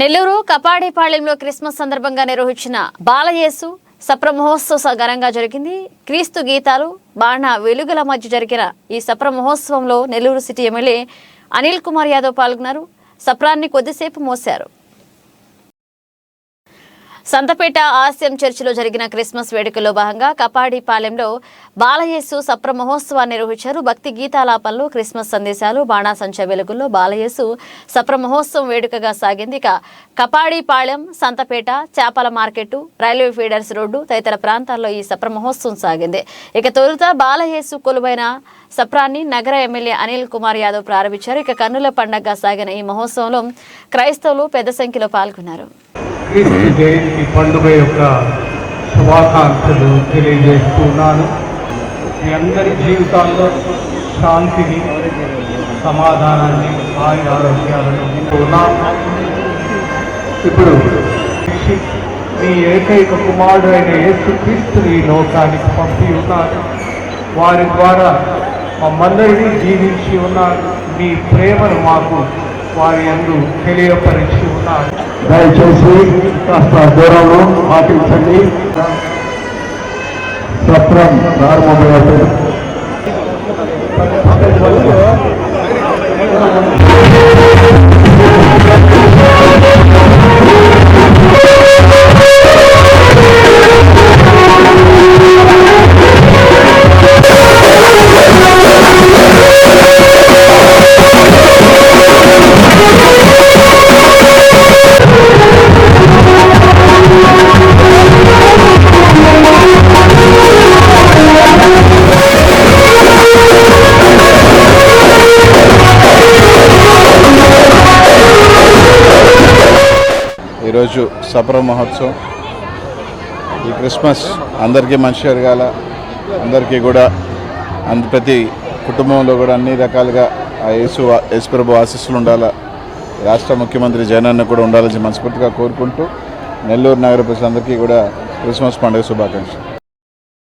Nellore కపాడిపాళెంలో Christmas సందర్భంగా నిర్వహించిన బాలయేసు సప్ర మహోత్సవ ఘనంగా జరిగింది. క్రీస్తు గీతాలు బాణ వెలుగుల మధ్య జరిగిన ఈ సప్ర మహోత్సవంలో నెల్లూరు సిటీ ఎమ్మెల్యే అనిల్ కుమార్ యాదవ్ పాల్గొన్నారు. సప్రాన్ని కొద్దిసేపు మోశారు. సంతపేట ఆసియం చర్చిలో జరిగిన క్రిస్మస్ వేడుకల్లో భాగంగా కపాడిపాలెంలో బాలయేసు సప్ర మహోత్సవాన్ని నిర్వహించారు. భక్తి గీతాలాపనలు క్రిస్మస్ సందేశాలు బాణాసంచ వెలుగుల్లో బాలయేసు సప్ర మహోత్సవం వేడుకగా సాగింది. ఇక కపాడిపాలెం సంతపేట చేపల మార్కెట్టు రైల్వే ఫీడర్స్ రోడ్డు తదితర ప్రాంతాల్లో ఈ సప్ర మహోత్సవం సాగింది. ఇక తొలుత బాలయేసు కొలువైన సప్రాన్ని నగర ఎమ్మెల్యే అనిల్ కుమార్ యాదవ్ ప్రారంభించారు. ఇక కన్నుల పండగగా సాగిన ఈ మహోత్సవంలో క్రైస్తవులు పెద్ద సంఖ్యలో పాల్గొన్నారు. క్రీస్తు జయంతి పండుగ యొక్క శుభాకాంక్షలు తెలియజేస్తున్నాను. మీ అందరి జీవితాల్లో శాంతిని సమాధానాన్ని ఆయుర ఆరోగ్యాలను ఇప్పుడు మీ ఏకైక కుమారుడు అయిన యేసుక్రీస్తుని ఈ లోకానికి పంపి ఉన్నారు. వారి ద్వారా మమ్మందరినీ జీవించి ఉన్నారు. మీ ప్రేమను మాకు వారి అందు తెలియపరిచి ఉన్నారు దయచేసి కాస్త దూరంలో పాటించండి సత్రం ప్రారంభమవుతుంది. ఈరోజు సపర మహోత్సవం. ఈ క్రిస్మస్ అందరికీ మంచి జరగాల. అందరికీ కూడా అంద ప్రతి కుటుంబంలో కూడా అన్ని రకాలుగా ఆ యేసు యేసుప్రభు ఆశీస్సులు ఉండాలా. రాష్ట్ర ముఖ్యమంత్రి జగనన్న కూడా ఉండాలని మనస్ఫూర్తిగా కోరుకుంటూ నెల్లూరు నగర ప్రజలందరికీ కూడా క్రిస్మస్ పండుగ శుభాకాంక్షలు.